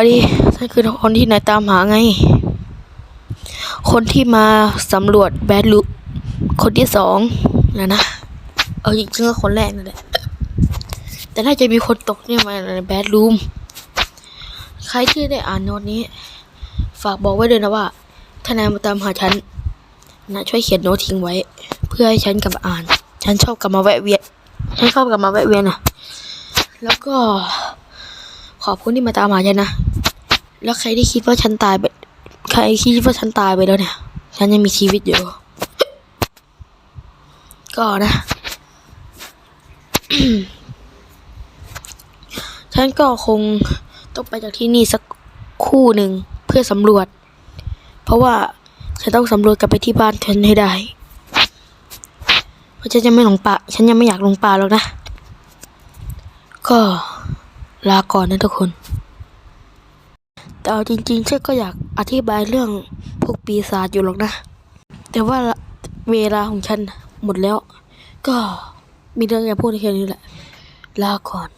สวัสดีฉันคือคนที่นายตามหาไง คนที่มาสำรวจแบดลูคนที่สองนะนะ เอาจริงๆก็คนแรกนั่นแหละ แต่น่าจะมีคนตกเนี่ยมาในแบดรูม ใครที่ได้อ่านโน้ตนี้ ฝากบอกไว้ด้วยนะว่า ถ้านายมาตามหาฉันนะช่วยเขียนโน้ตทิ้งไว้ เพื่อให้ฉันกลับมาอ่าน ฉันชอบกลับมาแวะเวียน ฉันชอบกลับมาแวะเวียนอะ แล้วก็ขอบคุณที่มาตามหาฉันนะ แล้วใครที่คิดว่าฉันตายไป ใครคิดว่าฉันตายไปแล้วเนี่ย ฉันยังมีชีวิตอยู่ ก็นะ ฉันก็คงต้องไปจากที่นี่สักคู่หนึ่งเพื่อสำรวจ เพราะว่าฉันต้องสำรวจกลับไปที่บ้านฉันให้ได้ เพราะฉันจะไม่หลงป่า ฉันยังไม่อยากลงป่าหรอกนะ ก็ลาก่อนนะทุกคน แต่เอาจริงๆฉันก็อยากอธิบายเรื่องพวกปีศาจอยู่หรอกนะ แต่ว่าเวลาของฉันหมดแล้ว ก็มีเรื่องอยากพูดแค่นี้แหละ ลาก่อน